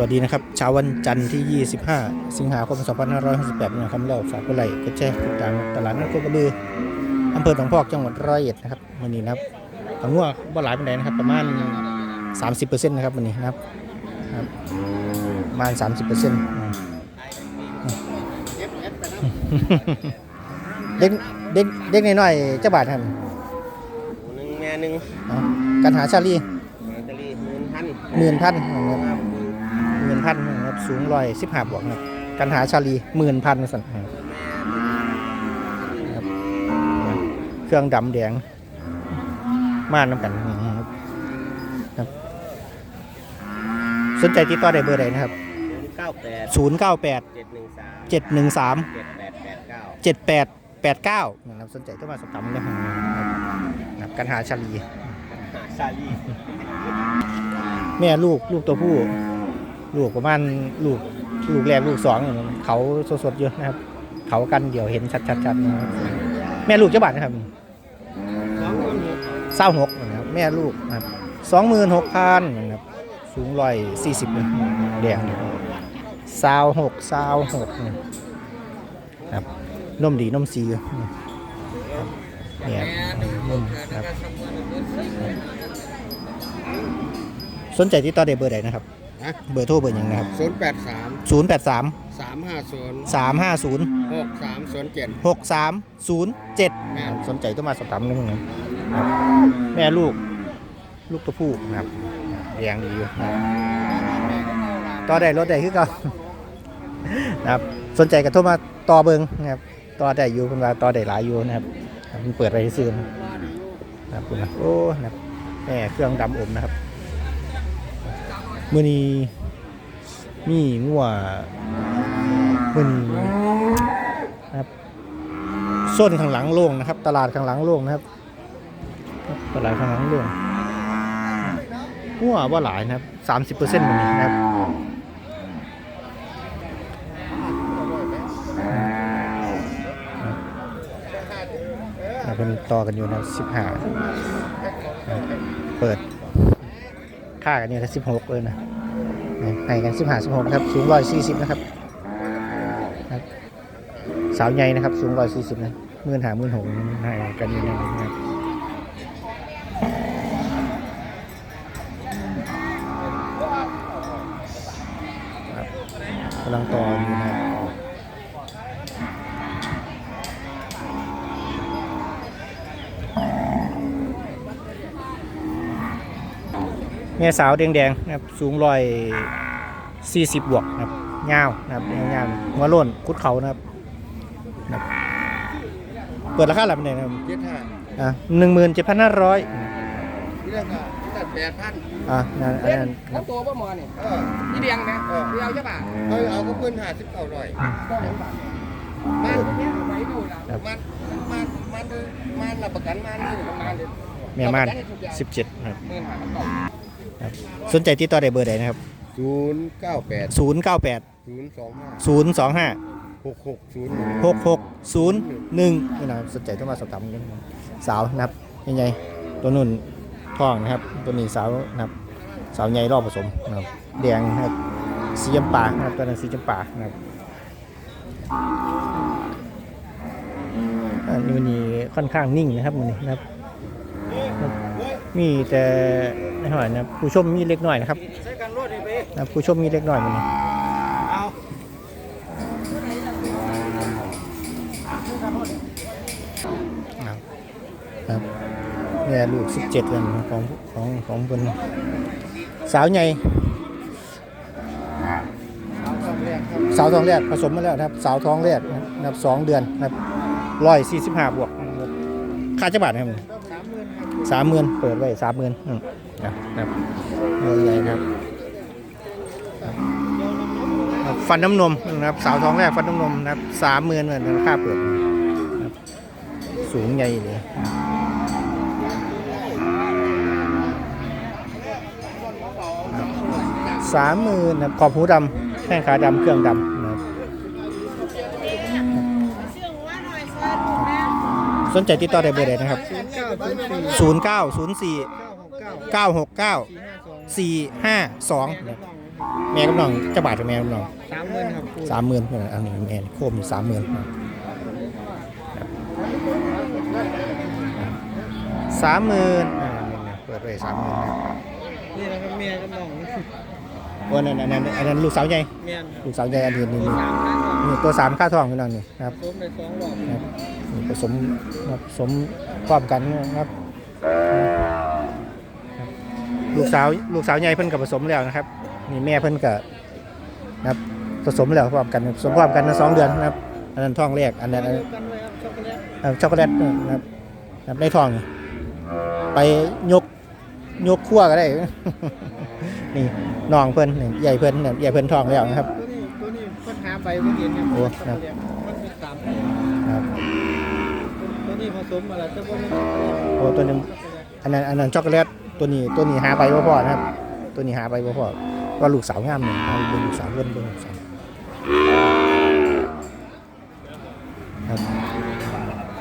วัสดีนะครับเช้าวันจันทร์ที่ 25 สิงหาคม 2568นะครับแล้วฝากกดไลค์กดแชร์ติดตามตลาดนัดโคกระบืออำเภอหนองพอกจังหวัดร้อยเอ็ดนะครับวันนี้นะครับของงัวบ่หลายปานใดนะครับ ประมาณ 30%นะครับวันนี้นะครับครับประมาณ 30%เด็กเด็กเด็กน้อยๆเจ้าบาทครับหนึ่งแม่หนึ่งเอากันหาชาลีลอตเตอรี่หมื่นพันหมื่นพันนะครับหมื่น พันนะครับสูงร้อยสิบห้าบวกนะครับกันหาชาลีหมื่นพันสั่นนะครับเครื่องดำแดงม่านน้ำกันนะครับครับสนใจติดต่อได้เบอร์ใดนะครับเก้าแปดศูนย์เก้าแปดเจ็ดหนึ่งสามเจ็ดหนึ่งสามเจ็ดแปดแปดเก้าเจ็ดแปดแปดเก้านะครับสนใจต้องมาสอบถามนะครับนะครับกันหาชาลี ชาลี แม่ลูกลูกตัวผู้ ลูกประมาณลูกลูกแรกลูกสององเขาสดๆเยอะนะครับ เขากันเดี๋ยวเห็นชัดๆนะครับแม่ลูกเจ้าบาทนะครับสองคนหกเศร้าหกนะครับแม่ลูกนะครับสองหมื่นหกพันนะครับสูงร้อยสี่สิบแดงสาวหกสาวหกนะครับนมดีนมซีเนี่ยนมครับสนใจที่ต่อได้เบอร์ใดนะครับ นะเบอร์โทรเบอร์หยังนะครับศูนย์แปดสามศูนย์แปดสามสามห้าศูนย์สามห้าศูนย์หกสามศูนย์เจ็ดหกสามศูนย์เจ็ดแม่สนใจต้องมาสอบถามนิดนึงนะครับแม่ลูก ลูกตัวผู้นะครับแรงดีอยู่นะครับต่อได้รถได้คือเก่า นะครับสนใจก็โทรมาต่อเบิงนะครับต่อได้อยู่เป็นว่าต่อได้หลายอยู่นะครับครับมันเปิดอะไรซื้อนะครับคุณนะโอ้นะครับแม่เครื่องดำอมนะครับ มือนี้มีงัวมือนี้นะครับโซนข้างหลังโล่งนะครับ ตลาดข้างหลังโล่งนะครับครับตลาดข้างหลังโล่งงัวว่าหลายนะครับสามสิบเปอร์เซ็นต์มันนี้นะครับเป็นต่อกันอยู่นะสิบห้าเปิดากันเนี่ยสิบหกเลยนะให้กันสิบห้าสิบหกครับ สูงร้อยสี่สิบนะครับ สาวใหญ่นะครับ สูงร้อยสี่สิบนะมื่นหามื่นหงให้กันอยู่นะครับกำลังต่ออยู่นะครับ แม่สาวแดงๆนะครับสูงร้อยสี่สิบบวกนะครับยาวนะครับยาวๆหัวโล้นคุดเขานะครับนะครับ เปิดราคาหลับไหนนะครับเจ็ดห้าอะหนึ่งหมื่นเจ็ดพันห้าร้อยที่แรกก็ตัดแปดพันอะนั่นอันนั้นแล้วตัวป้าหมอนี่เออพี่เดียงนะเดียวใช่ป่ะเอาเอาก็เพิ่นหาสิบเก้าร้อยมันไปดูนะมันมันมันมันรับประกันมันนี่ประมาณเดือนแม่ม่านสิบเจ็ดครับ หมื่นห้าพันต่อ ครับสนใจติดต่อได้เบอร์ใดนะครับ ศูนย์เก้าแปดศูนย์เก้าแปดศูนย์สองห้าศูนย์สองห้าหกหกศูนย์หกหกศูนย์หนึ่งนี่นะครับสนใจต้องมาสอบถามกันนะครับสาวนะครับยังไงตัวนุ่นท้องนะครับ ตัวนี้สาวนะครับ สาวใหญ่รอบผสมนะครับแดงนะครับสีจำปานะครับตัวนั้นสีจำปานะครับอันนี้วันนี้ค่อนข้างนิ่งนะครับวันนี้นะครับครับ มีแต่ไม่เท่าไหร่นะผู้ชมมีเล็กน้อยนะครับใช้กันรวดดิเป้นะผู้ชมมีเล็กน้อยวันนี้เอาครับเนี่ยลูกสิบเจ็ดวันของของของคนสาวใหญ่สาวท้องแรกผสมมาแล้วครับ สาวท้องแรกนะครับสองเดือนนะครับร้อยสี่สิบห้าบวกค่าจะบาทครับ สามหมื่นเปิดไว้สามหมื่นนะครับเงินใหญ่ครับฟันน้ำนมนะครับสาวท้องแรกฟันน้ำนมนะครับสามหมื่นเหมือนค่าเปิดสูงใหญ่เลยสามหมื่นนะครับขอบหูดำแข้งขาดำเครื่องดำนะครับ สนใจติดต่อได้เบอร์ใดนะครับ 0 9 0 4 9 6 9 4 5 2 แม่กับน้องจะบาทกับแม่กับน้องสามหมื่นครับสามหมื่นอันนี้แม่โคมสามหมื่นสามหมื่นเปิดไว้สามหมื่นครับนี่นะครับเมียกับน้องโอ้นั่นอันนั้นอันนั้นลูกสาวใหญ่เมียลูกสาวใหญ่อันนี้นี่สามพันนี่ตัวสามค่าทองพี่น้องนี่ครับสมไปสองรอบครับนี่ผสมครับผสมพร้อมกันนะครับครับ ลูกสาวลูกสาวใหญ่เพิ่นกับผสมแล้วนะครับนี่แม่เพิ่นกับนะครับผสมแล้วพร้อมกันผสมพร้อมกันนะสองเดือนนะครับอันนั้นท้องแรกอันนั้นอันเดีนั้ยนวกันไว้ครับช็อกโกแลต เอ่อช็อกโกแลตนะครับนะครับในท้องนี่ไปยก ยกขั้วก็ได้ นี่น้องเพิ่นนี่ใหญ่เพิ่นเนี่ยใหญ่เพิ่นท้องแล้วนะครับ ตัวนี้ตัวนี้ปัญหาใบมันเห็นเนี่ยโอ้ช็อกโกแลตมันเป็นสามครับตัวนี้ผสมอะไรแต่ว่ามันโอ้ตัวนึงอันนั้นอันนั้นช็อกโกแลตตัวนี้ตัวนี้หาไปบ่พอนะครับ ตัวนี้หาไปบ่พอว่าลูกสาวงามเนี่ยเอาเบิ่งลูกสาวเบิ่งเบิ่งลูกสาวครับ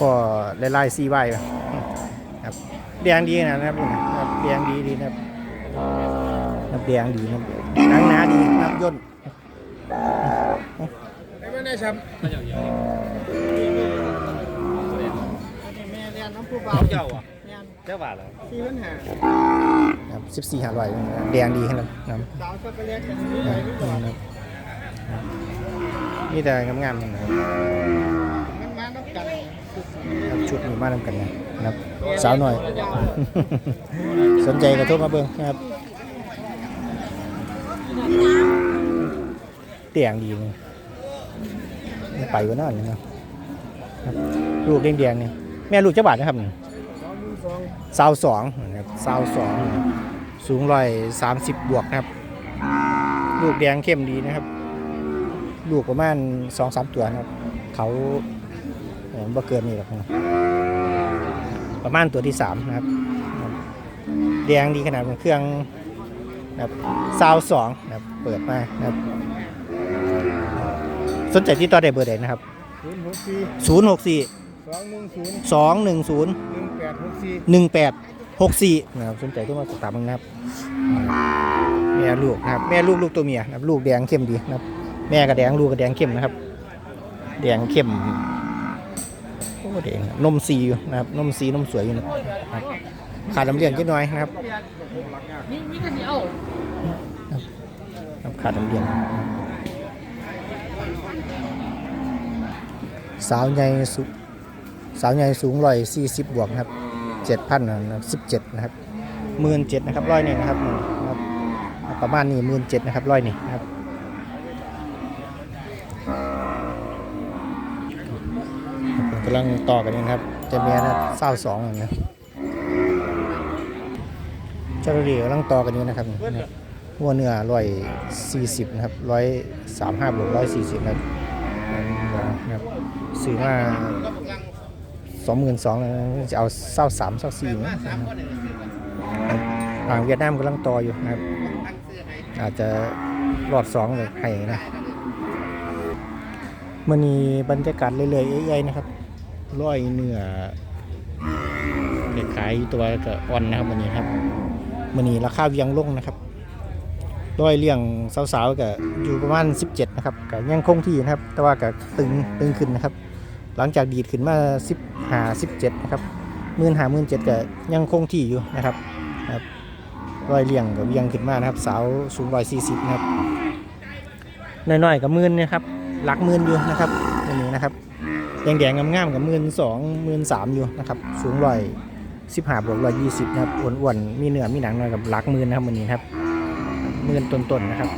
ก็ไล่ๆซีไว้ ครับแดงดีนะครับนี่นะครับแดงดีดีนะครับครับแดงดีนะครับหนังหนาดีนะครับย่นไม่ได้ช้ำอันนี้แม่เรียนน้ำผู้เบาเจ้าอะเรียนเจ้าบาทเหรอสี่ปัญหาครับสิบสี่หาร้อยแดงดีขนาดนะครับสาวช็อกโกแลตกันนี่เลยไม่ก่อนนี่แต่งามๆนะครับ มันมาต้องกัน ครับ ชุดนี้มาทำกันนะครับ สาวหน่อย สนใจก็โทรมาเบิ่งนะครับ เตียงดีเลยไปกว่านั่นเลยเนะลูกแดงๆนี่แม่ลูกเจ้าบาทนะครับสองหมื่นสองสาวสองนะครับสาวสองสูงร้อยสามสิบบวกนะครับ ลูกแดงเข้มดีนะครับ ลูกประมาณสองสามตัวนะครับ เขา เอ่อบ่เกินนี่หรอกนะประมาณตัวที่สามนะครับ แดงดีขนาดเป็นเครื่องนะครับซาวสองนะครับเปิดมานะครับ สนใจที่ต่อได้เบอร์ใดนะครับ ศูนย์หกสี่064 สองหนึ่งศูนย์210 หนึ่งแปดหกสี่1864นะครับสนใจที่มาสอบถามมึงนะครับแม่ลูกนะครับแม่ลูกลูกตัวเมียนะครับลูกแดงเข้มดีนะครับ แม่ก็แดงลูกก็แดงเข้มนะครับ แดงเข้มโอ้ แดงนมสีอยู่นะครับนมสีนมสวยอยู่นะครับขาดน้ำเลี้ยงนิดหน่อยนะครับขาดน้ำเลี้ยงสาวใหญ่สุสาวใหญ่สูงร้อยสี่สิบบวกนะครับเจ็ดพันนะครับสิบเจ็ดนะครับหมื่นเจ็ดนะครับร้อยนี่นะครับนี่นะครับ ประมาณนี้หมื่นเจ็ดนะครับร้อยนี่นะครับ กำลังต่อกันอยู่ครับจะมียนะเศร้าสองนะเจ้าหน้าที่กำลังต่อกันอยู่นะครับนี่นะหัวเนื้อร้อยสี่สิบนะครับร้อยสามห้าบวกร้อยสี่สิบนะครับซื้อมาสองหมื่นสองจะเอาเศร้าสามเศร้าสี่นะทางเวียดนามกำลังต่ออยู่นะครับ อาจจะรอดสองเลยให้นะมันมีบรรยากาศเรื่อยๆใหญ่ๆนะครับ ร้อยเนื้อขายตัวก็อ่อนนะครับวันนี้ครับมันนี้ราคาเวียงลงนะครับร้อยเลี้ยงสาวๆก็อยู่ประมาณ 17 นะครับก็ยังคงที่นะครับ แต่ว่าก็ตึงตึงขึ้นนะครับ หลังจากดีดขึ้นมา10 5 17 นะครับมื่นหามื่นเจ็ดก็ยังคงที่อยู่นะครับครับร้อยเลี่ยงกับเวียงขึ้นมานะครับ สาวสูงร้อยสี่สิบนะครับน้อยๆกับหมื่นนี่ยครับหลักหมื่นอยู่นะครับตัวนี้นะครับ แดงๆงามๆกับหมื่นสองหมื่นสามอยู่นะครับ สูงร้อยสิบห้าบวกร้อยยี่สิบนะครับอ้วนๆมีเนื้อมีหนังหน่อยกับหลักหมื่นนะครับวันนี้ครับหมื่นต้นๆนะครับ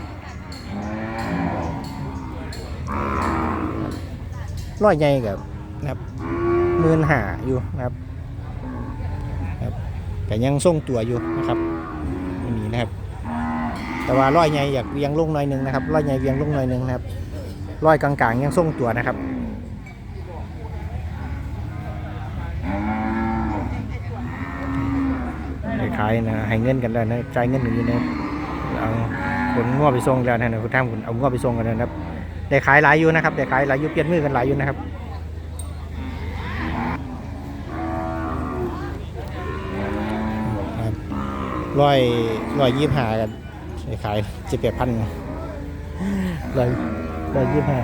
ร้อยใหญ่กับนะครับหมื่นหาอยู่นะครับแต่ยังทรงตัวอยู่นะครับไม่มีนะครับ แต่ว่าร้อยใหญ่อยากเวียงลงหน่อยหนึงนะครับร้อยใหญ่เวียงลงหน่อยหนึงนะครับร้อยกลางๆยังทรงตัวนะครับขายนะให้เงินกันแล้วนะจ่ายเงินกันอยู่นะเอาขนง้อไปส่งแล้วนะคุณท่านคุณเอาง้อไปส่งกันนะครับได้ขายหลายอยู่นะครับได้ขายหลายอยู่เปลี่ยนมือกันหลายอยู่นะครับร้อยร้อยยี่ห้ากันขายเจ็ดแปดพันเลยเลยยี่สิบห้า